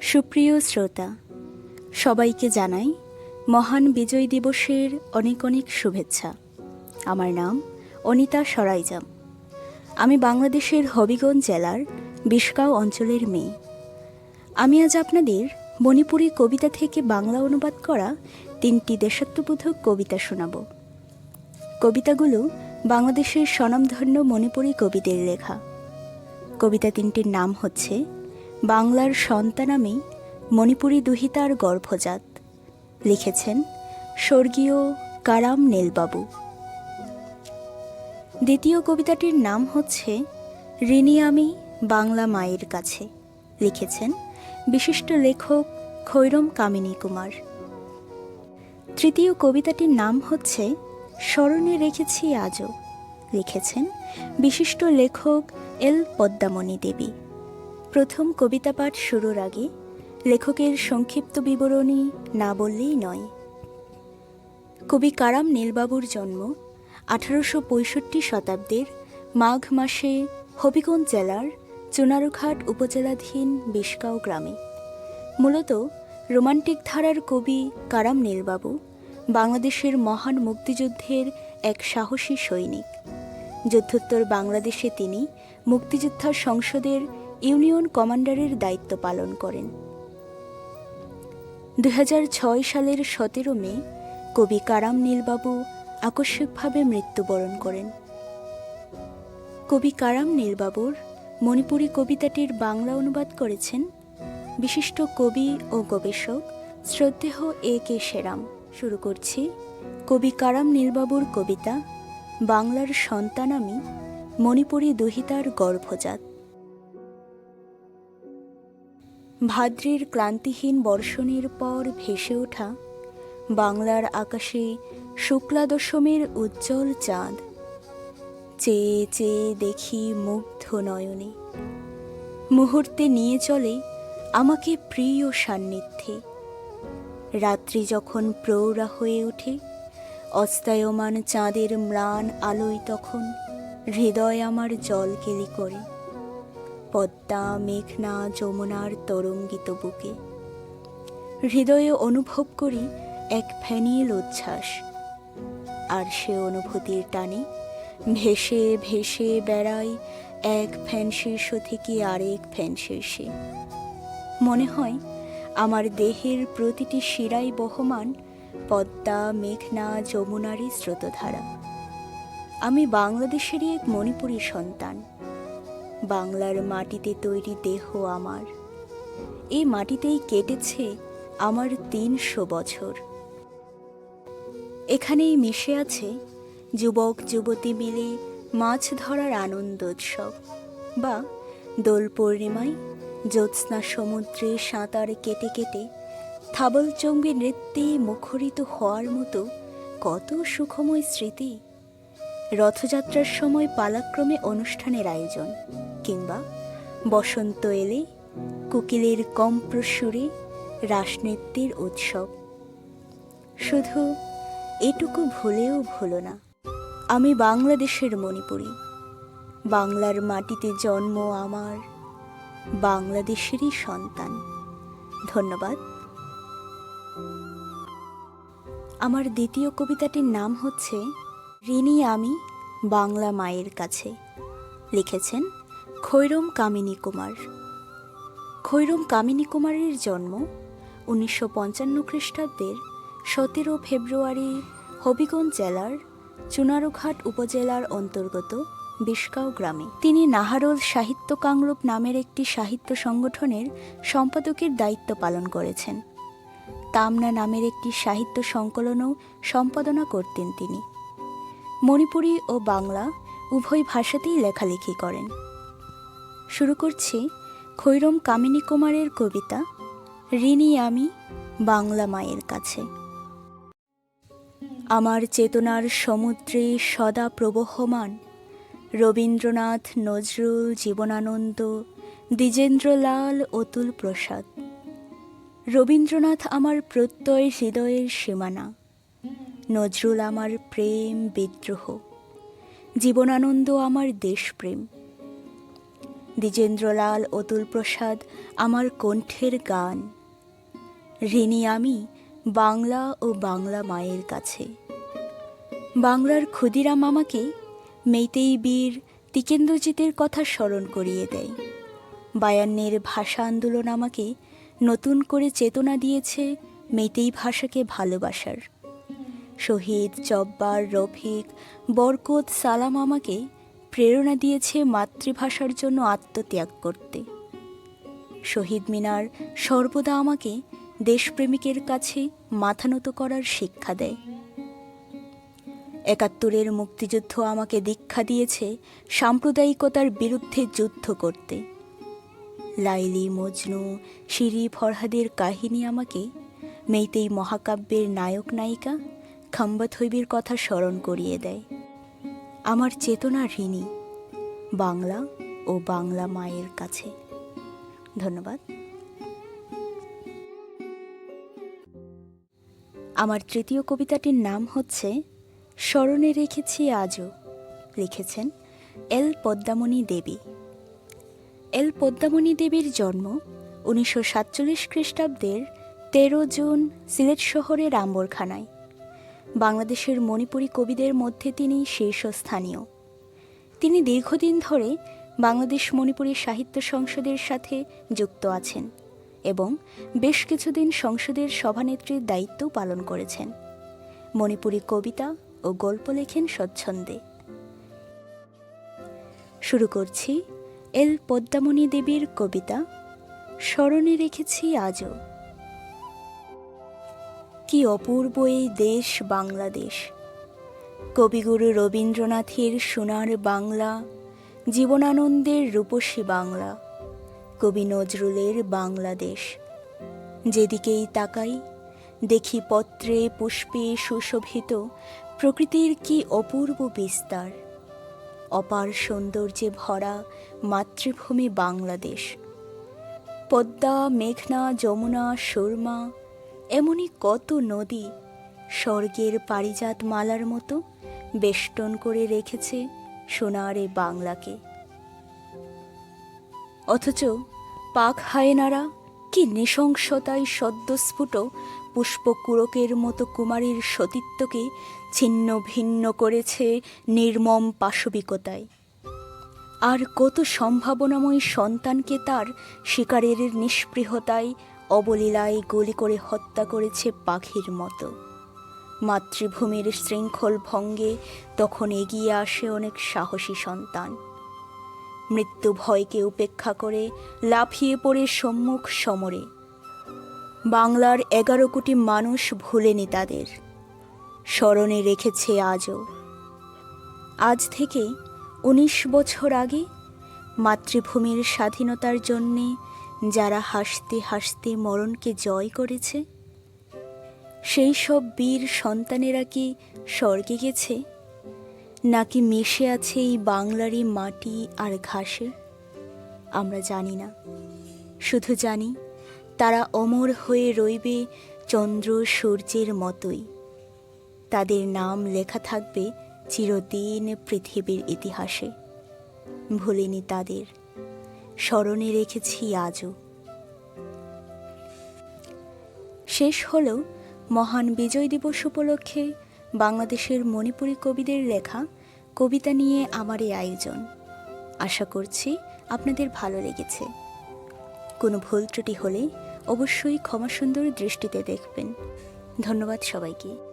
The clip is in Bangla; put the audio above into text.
সুপ্রিয় শ্রোতা, সবাইকে জানাই মহান বিজয় দিবসের অনেক অনেক শুভেচ্ছা। আমার নাম অনিতা সরাইজাম। আমি বাংলাদেশের হবিগঞ্জ জেলার বিশগাঁও অঞ্চলের মেয়ে। আমি আজ আপনাদের মণিপুরী কবিতা থেকে বাংলা অনুবাদ করা তিনটি দেশাত্মবোধক কবিতা শোনাব। কবিতাগুলো বাংলাদেশের স্বনামধন্য মণিপুরী কবিদের লেখা। কবিতা তিনটির নাম হচ্ছে বাংলার সন্তান আমি মণিপুরী দুহিতার গর্ভজাত। লিখেছেন স্বর্গীয় কারাম নীলবাবু। দ্বিতীয় কবিতাটির নাম হচ্ছে ঋণী আমি বাংলা মায়ের কাছে। লিখেছেন বিশিষ্ট লেখক খৈরম কামিনী কুমার। তৃতীয় কবিতাটির নাম হচ্ছে স্মরণে রেখেছি আজও। লিখেছেন বিশিষ্ট লেখক এল পদ্মামণি দেবী। প্রথম কবিতা পাঠ শুরুর আগে লেখকের সংক্ষিপ্ত বিবরণী না বললেই নয়। কবি কারাম নীলবাবুর জন্ম আঠারোশো পঁয়ষট্টি শতাব্দীর মাঘ মাসে হবিগঞ্জ জেলার চুনারুঘাট উপজেলাধীন বিশগাঁও গ্রামে। মূলত রোমান্টিক ধারার কবি কারাম নীলবাবু বাংলাদেশের মহান মুক্তিযুদ্ধের এক সাহসী সৈনিক। যুদ্ধোত্তর বাংলাদেশে তিনি মুক্তিযোদ্ধা সংসদের ইউনিয়ন কমান্ডারের দায়িত্ব পালন করেন। দু হাজার ছয় সালের সতেরো মে কবি কারাম নীলবাবু আকস্মিকভাবে মৃত্যুবরণ করেন। কবি কারাম নীলবাবুর মণিপুরী কবিতাটির বাংলা অনুবাদ করেছেন বিশিষ্ট কবি ও গবেষক শ্রদ্ধেহ এ কে সেরাম। শুরু করছি কবি কারাম নীলবাবুর কবিতা বাংলার সন্তান আমি মণিপুরী দুহিতার গর্ভজাত। ভাদ্রের ক্লান্তিহীন বর্ষণের পর ভেসে ওঠা বাংলার আকাশে শুক্লা দশমীর উজ্জ্বল চাঁদ। চেয়ে চেয়ে দেখি মুগ্ধ নয়নে। মুহূর্তে নিয়ে চলে আমাকে প্রিয় সান্নিধ্যে। রাত্রি যখন প্রৌঢ়া হয়ে ওঠে, অস্তায়মান চাঁদের ম্লান আলোয় তখন হৃদয় আমার জল কেলি করে। পদ্মা, মেঘনা, যমুনার তরঙ্গিত বুকে। হৃদয়ে অনুভব করি এক ফ্যানিল উচ্ছ্বাস। আর সে অনুভূতির টানে ভেসে ভেসে বেড়াই এক ফ্যান শীর্ষ থেকে আরেক ফ্যান শীর্ষে। মনে হয় আমার দেহের প্রতিটি শিরাই বহমান পদ্মা, মেঘনা, যমুনারই স্রোতধারা। আমি বাংলাদেশেরই এক মণিপুরী সন্তান। বাংলার মাটিতে তৈরি দেহ আমার। এই মাটিতেই কেটেছে আমার তিনশো বছর। এখানেই মিশে আছে যুবক যুবতী মিলে মাছ ধরার আনন্দ উৎসব বা দোল পূর্ণিমায় জ্যোৎস্না সমুদ্রে সাঁতার কেটে কেটে থাবলচঙ্গী নৃত্যে মুখরিত হওয়ার মতো কত সুখময় স্মৃতি। রথযাত্রার সময় পালাক্রমে অনুষ্ঠানের আয়োজন। কিংবা বসন্ত এলে কোকিলের কম্প্রসুরে রাসনৃত্যের উৎসব। শুধু এটুকু ভুলেও ভুলো না, আমি বাংলাদেশের মণিপুরী। বাংলার মাটিতে জন্ম আমার, বাংলাদেশেরই সন্তান। ধন্যবাদ। আমার দ্বিতীয় কবিতাটির নাম হচ্ছে ঋণী আমি বাংলা মায়ের কাছে। লিখেছেন খৈরম কামিনী কুমার। খৈরম কামিনী কুমারের জন্ম উনিশশো পঞ্চান্ন খ্রিস্টাব্দের সতেরো ফেব্রুয়ারি হবিগঞ্জ জেলার চুনারুঘাট উপজেলার অন্তর্গত বিশগাঁও গ্রামে। তিনি নাহারোল সাহিত্য কাংরূপ নামের একটি সাহিত্য সংগঠনের সম্পাদকের দায়িত্ব পালন করেছেন। তামনা নামের একটি সাহিত্য সংকলনও সম্পাদনা করতেন তিনি। মণিপুরী ও বাংলা উভয় ভাষাতেই লেখালেখি করেন। শুরু করছি খৈরম কামিনী কুমারের কবিতা, ঋণী আমি বাংলা মায়ের কাছে। আমার চেতনার সমুদ্রে সদা প্রবহমান রবীন্দ্রনাথ নজরুল জীবনানন্দ, দ্বিজেন্দ্রলাল অতুল প্রসাদ। রবীন্দ্রনাথ আমার প্রত্যয় হৃদয়ের সীমানা, নজরুল আমার প্রেম বিদ্রোহ। জীবনানন্দ আমার দেশপ্রেম। দ্বিজেন্দ্রলাল অতুল প্রসাদ আমার কণ্ঠের গান। ঋণী আমি বাংলা ও বাংলা মায়ের কাছে। বাংলার ক্ষুদিরাম আমাকে মেইতেই বীর তিকেন্দ্রজিতের কথা স্মরণ করিয়ে দেয়। বায়ান্নের ভাষা আন্দোলন আমাকে নতুন করে চেতনা দিয়েছে মেইতেই ভাষাকে ভালোবাসার। শহীদ জব্বার রফিক বরকত সালাম আমাকে প্রেরণা দিয়েছে মাতৃভাষার জন্য আত্মত্যাগ করতে। শহীদ মিনার সর্বদা আমাকে দেশপ্রেমিকের কাছে মাথা নত করার শিক্ষা দেয়। একাত্তরের মুক্তিযুদ্ধ আমাকে দীক্ষা দিয়েছে সাম্প্রদায়িকতার বিরুদ্ধে যুদ্ধ করতে। লাইলি, মজনু, শিরি, ফরহাদের কাহিনী আমাকে মেইতেই মহাকাব্যের নায়ক নায়িকা খাম্বাত হৈবির কথা স্মরণ করিয়ে দেয়। আমার চেতনা ঋণী। বাংলা ও বাংলা মায়ের কাছে। ধন্যবাদ। আমার তৃতীয় কবিতাটির নাম হচ্ছে স্মরণে রেখেছি আজও লিখেছেন এল পদ্মামণি দেবী। এল পদ্মামণি দেবীর জন্ম উনিশশো সাতচল্লিশ খ্রিস্টাব্দের তেরো জুন সিলেট শহরের আম্বরখানায়। বাংলাদেশের মণিপুরী কবিদের মধ্যে তিনি শীর্ষস্থানীয়। তিনি দীর্ঘদিন ধরে বাংলাদেশ মণিপুরী সাহিত্য সংসদের সাথে যুক্ত আছেন এবং বেশ কিছুদিন সংসদের সভানেত্রীর দায়িত্বও পালন করেছেন। মণিপুরী কবিতা ও গল্প লেখেন স্বচ্ছন্দে। শুরু করছি এল পদ্মামণি দেবীর কবিতা, স্মরণে রেখেছি আজও। কি অপূর্ব এই দেশ বাংলাদেশ। কবিগুরু রবীন্দ্রনাথের সোনার বাংলা, জীবনানন্দের রূপসী বাংলা, কবি নজরুলের বাংলাদেশ। যেদিকেই তাকাই, দেখি পত্রে পুষ্পে সুশোভিত প্রকৃতির কি অপূর্ব বিস্তার। অপার সৌন্দর্যে ভরা মাতৃভূমি বাংলাদেশ। পদ্মা, মেঘনা, যমুনা, সুরমা এমনই কত নদী স্বর্গের পারিজাত মালার মতো বেষ্টন করে রেখেছে সোনার বাংলাকে। অথচ পাক হায়নারা কি নৃশংসতায় সদ্যস্ফুট পুষ্পকুরকের মতো কুমারীর সতীত্বকে ছিন্ন ভিন্ন করেছে নির্মম পাশবিকতায়। আর কত সম্ভাবনাময় সন্তানকে তার শিকারের নিষ্পৃহতায় অবলীলায় গুলি করে হত্যা করেছে পাখির মতো। মাতৃভূমির শৃঙ্খল ভঙ্গে তখন এগিয়ে আসে অনেক সাহসী সন্তান। মৃত্যু ভয়কে উপেক্ষা করে লাফিয়ে পড়ে সম্মুখ সমরে। বাংলার এগারো কোটি মানুষ ভুলেনি তাদের। স্মরণে রেখেছে আজও। আজ থেকে উনিশ বছর আগে মাতৃভূমির স্বাধীনতার জন্যে যারা হাসতে হাসতে মরণকে জয় করেছে? সেই সব বীর সন্তানেরা কি স্বর্গে গেছে? নাকি মিশে আছে এই বাংলারই মাটি আর ঘাসে? আমরা জানি না। শুধু জানি, তারা অমর হয়ে রইবে চন্দ্র সূর্যের মতোই। তাদের নাম লেখা থাকবে চিরদিন পৃথিবীর ইতিহাসে। ভুলিনি তাদের। স্মরণে রেখেছি আজও। শেষ হলো মহান বিজয় দিবস উপলক্ষে বাংলাদেশের মণিপুরী কবিদের লেখা কবিতা নিয়ে আমার এই আয়োজন। আশা করছি আপনাদের ভালো লেগেছে। কোনো ভুল ত্রুটি হলে অবশ্যই ক্ষমাসুন্দর দৃষ্টিতে দেখবেন। ধন্যবাদ সবাইকে।